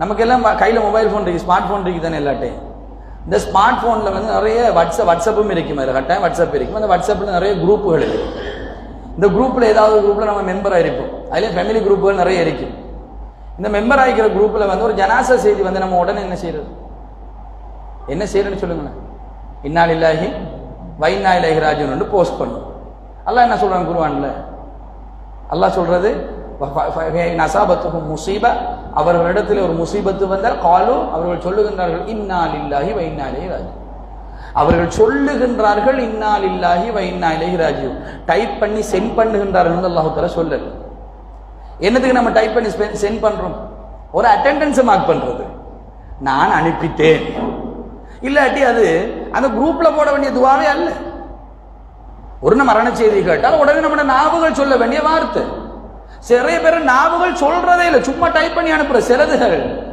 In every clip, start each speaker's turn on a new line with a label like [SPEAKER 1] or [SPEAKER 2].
[SPEAKER 1] நமக்கெல்லாம் கையில் mobile phone இருக்கு ஸ்மார்ட் ஃபோன் இருக்கு தானே எல்லாட்டையும் இந்த ஸ்மார்ட் ஃபோனில் வந்து நிறைய வாட்ஸ்அப் வாட்ஸ்அப்பும் இருக்கும் அதில் கட்டாயம் வாட்ஸ்அப் இருக்கும் அந்த வாட்ஸ்அப்பில் நிறைய குரூப்புகள் இருக்கு. இந்த குரூப்பில் ஏதாவது குரூப்பில் நம்ம மெம்பராக இருப்போம் அதுலேயும் ஃபேமிலி குரூப்புகள் நிறைய இருக்கு. இந்த மெம்பர் ஆகிக்கிற குரூப்பில் வந்து ஒரு ஜனாச செய்தி வந்து நம்ம உடனே என்ன செய்யறது? என்ன செய்யறேன்னு சொல்லுங்களேன். இன்னால் இல்லாகி வைனா இலகி போஸ்ட் பண்ணும். அல்லாஹ் என்ன சொல்கிறாங்க குருவான்ல அல்லாஹ் சொல்கிறது நசாபத்துக்கும் முசீபா. அவர்களிடத்தில் ஒரு முசீபத்து வந்தால் காலும் அவர்கள் சொல்லுகின்றார்கள் இன்னால் இல்லாஹி வைனாலே ராஜு அவர்கள் சொல்லுகின்றார்கள் இன்னால் இல்லாஹி வைனாலே ராஜு டைப் பண்ணி சென்ட் பண்ணுகின்றார்கள் அல்லாஹு தஆலா சொல்லல. என்னதுக்கு நம்ம டைப் பண்ணி சென்ட் பண்றோம்? ஒரு அட்டெண்டன்ஸ் மார்க் பண்றது. நான் அனுப்பிட்டேன். இல்லாட்டி அது அந்த குரூப்ல போட வேண்டிய துவாவே அல்ல. ஒரு மரண செய்தி கேட்டால் உடனே நம்ம நாவுகள் சொல்ல வேண்டிய வார்த்தை. நிறைய பேர் நாவுகள் சொல்றதே இல்லை. சும்மா டைப் பண்ணி அனுப்புற சிலதுகள்.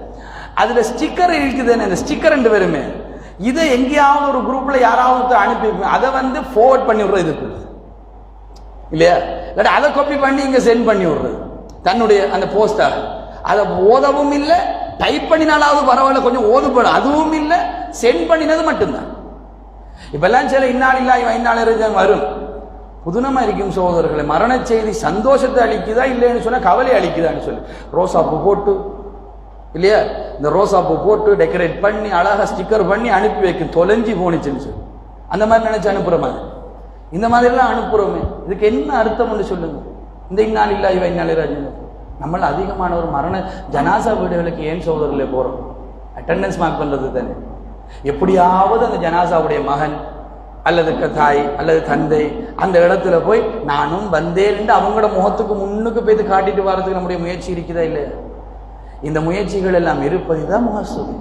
[SPEAKER 1] அதுல ஸ்டிக்கர் இருக்குதுன்னு இந்த ஸ்டிக்கர் ரெண்டு பேருமே. இதை எங்கேயாவது ஒரு குரூப்ல யாராவது அனுப்பி அதை வந்து ஃபார்வர்ட் பண்ணி விடுறது இதுக்கு. இல்லையா? இல்லாட்டி அதை காப்பி பண்ணி இங்க சென்ட் பண்ணி விடுறது. தன்னுடைய அந்த போஸ்டர் அதை ஓதவும் இல்லை. டைப் பண்ணினாலாவது பரவாயில்ல. கொஞ்சம் ஓதுப்படும் அதுவும் இல்லை. சென்ட் பண்ணினது மட்டும்தான். இப்பெல்லாம் சில இந்நாள் இல்லா இந்நாள் இருந்து வரும். புதுனமா இருக்கும் சகோதரர்களை மரண செய்தி சந்தோஷத்தை அளிக்குதா இல்லைன்னு சொன்னா கவலை அளிக்குதான்னு சொல்லி. ரோசா பூ போட்டு இல்லையா? இந்த ரோசா பூ போட்டு டெக்கரேட் பண்ணி அழகா ஸ்டிக்கர் பண்ணி அனுப்பி வைக்கும். தொலைஞ்சி போனிச்சுன்னு சொல்லி. அந்த மாதிரி நினைச்சு அனுப்புற மாதிரி இந்த மாதிரிலாம் அனுப்புறோமே. இதுக்கு என்ன அர்த்தம்னு சொல்லுங்க. இந்த இந்நாள் இல்லா இவ இந்நாள் ராஜன் நம்மள அதிகமான ஒரு மரண ஜனாசா வீடுகளுக்கு ஏன் சகோதரர்களே போறோம்? அட்டெண்டன்ஸ் மார்க் பண்றது தானே. எப்படியாவது அந்த ஜனாசாவுடைய மகன் அல்லது தாய் அல்லது தந்தை அந்த இடத்துல போய் நானும் வந்தேன் அவங்களோட முகத்துக்கு முன்னுக்கு போய் காட்டிட்டு வர்றதுக்கு நம்முடைய முயற்சி இருக்குதா இல்லையா? இந்த முயற்சிகள் எல்லாம் இருப்பது தான் முகஸ்துதி